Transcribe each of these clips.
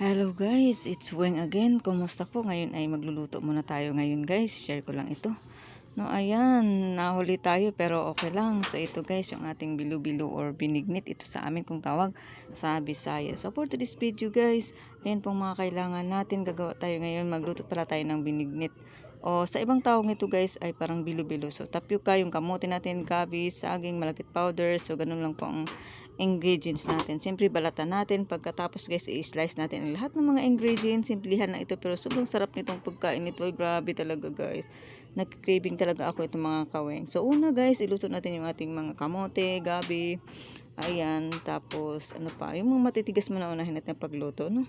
Hello guys, it's Weng again. Kumusta po? Ngayon ay magluluto muna tayo ngayon guys. Share ko lang ito. No, ayan, nahuli tayo pero okay lang. So ito guys, yung ating bilu-bilu or binignit. Ito sa amin kung tawag sa Bisaya. So for today's video guys, ayan pong mga kailangan natin. Gagawa tayo ngayon. Magluto pala tayo ng binignit. O sa ibang tawag nito guys ay parang bilu-bilu. So tapioca, yung kamote natin, gabi, saging, malakit powder. So ganun lang po ang ingredients natin. Siyempre, balatan natin. Pagkatapos guys, i-slice natin ang lahat ng mga ingredients. Simplihan na ito. Pero sobrang sarap nitong pagkain nito. Grabe talaga guys. Nag-craving talaga ako itong mga kaweng. So, una guys, iluto natin yung ating mga kamote, gabi. Ayan. Tapos, ano pa. Yung mga matitigas mo na unahin natin pagluto, no?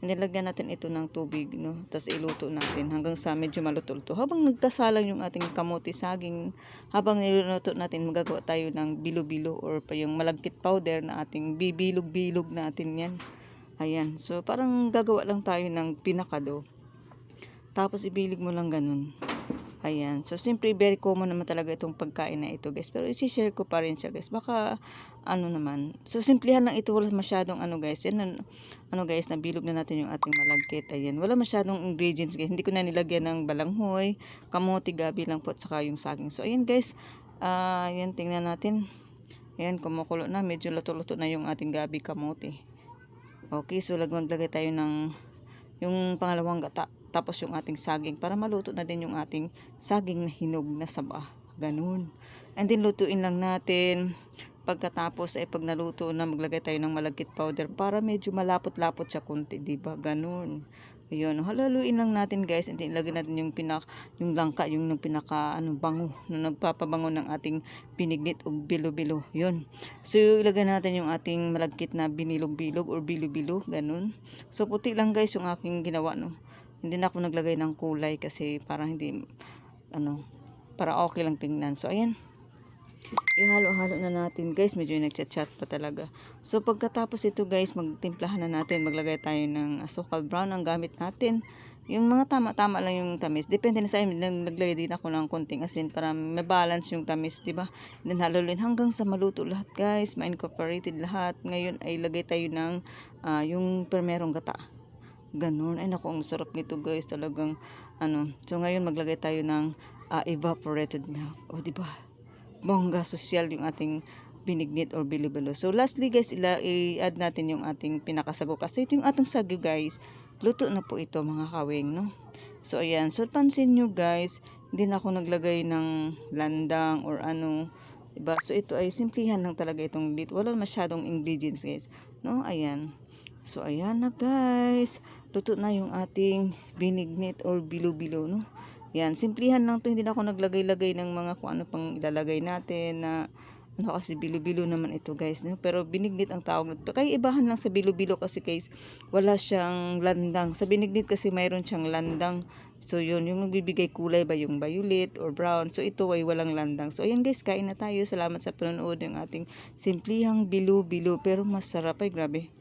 Nilagyan natin ito ng tubig, no? Tapos iluto natin hanggang sa medyo maluto-luto. Habang nagkasalang yung ating kamote saging, habang niluluto natin, magagawa tayo ng bilo-bilo or pa yung malagkit powder na ating bibilog-bilog natin yan. Ayan. So, parang gagawa lang tayo ng pinakado. Tapos, ibilig mo lang ganun. Ayan. So, siyempre, very common naman talaga itong pagkain na ito, guys. Pero, isi-share ko pa rin siya, guys. Baka, ano naman. So, simplihan lang ito. Wala masyadong, ano, guys. Yan, ano, guys, nabilog na natin yung ating malagkit. Ayan. Wala masyadong ingredients, guys. Hindi ko na nilagyan ng balanghoy, kamote, gabi lang po, at saka yung saging. So, ayan, guys. Ah, ayan, tingnan natin. Ayan, kumukulo na. Medyo luto-luto na yung ating gabi kamote. Okay, so lag maglagay tayo ng yung pangalawang gata. Tapos yung ating saging para maluto na din yung ating saging na hinog na saba. Ganun. And then lutuin lang natin. Pagkatapos ay pag naluto na maglagay tayo ng malagkit powder para medyo malapot-lapot siya kunti, 'di ba? Ganun. Ayun, halaluin lang natin guys. And then ilagay natin yung pinak yung langka, yung nang pinaka ano bango, na nagpapabango ng ating pinignit o bilo-bilo. 'Yun. So ilagay natin yung ating malagkit na binilog-bilog or bilo-bilo, ganun. So puti lang guys yung aking ginawa no. Hindi na ako naglagay ng kulay kasi parang hindi ano, para okay lang tingnan. So ayan. Ihalo-halo na natin guys. Medyo nagchat-chat pa talaga. So pagkatapos ito guys, magtimplahan na natin. Maglagay tayo ng asukal brown ang gamit natin. Yung mga tama-tama lang yung tamis. Depende na sa amin. Nag- Naglagay din ako ng konting asin para ma-balance yung tamis, di ba? Then haluin hanggang sa maluto lahat guys. Ma-incorporated lahat. Ngayon ay lagay tayo ng ah, yung permerong gata. Ganun. Ay naku, ang sarap nito guys. Talagang ano. So ngayon maglagay tayo ng ah, evaporated milk. O di ba? bongga social yung ating binignit or bilibilo. So lastly guys, i-add natin yung ating pinakasago kasi ito yung atong sago guys. Luto na po ito mga kaweng, no? So ayan, so pansin nyo guys, hindi na ako naglagay ng landang or ano, diba? So ito ay simplihan lang talaga itong dito. Wala masyadong ingredients guys, no? Ayan. So ayan na guys. Luto na yung ating binignit or bilo-bilo, no? Yan, simplihan lang to. Hindi na ako naglagay-lagay ng mga kung ano pang ilalagay natin na ano kasi bilo-bilo naman ito guys. No? Pero binignit ang tawag nito. Kaya ibahan lang sa bilo-bilo kasi guys, wala siyang landang. Sa binignit kasi mayroon siyang landang. So yun, yung nagbibigay kulay ba yung violet or brown. So ito ay walang landang. So ayan guys, kain na tayo. Salamat sa panonood ng ating simplihang bilo-bilo. Pero masarap ay grabe.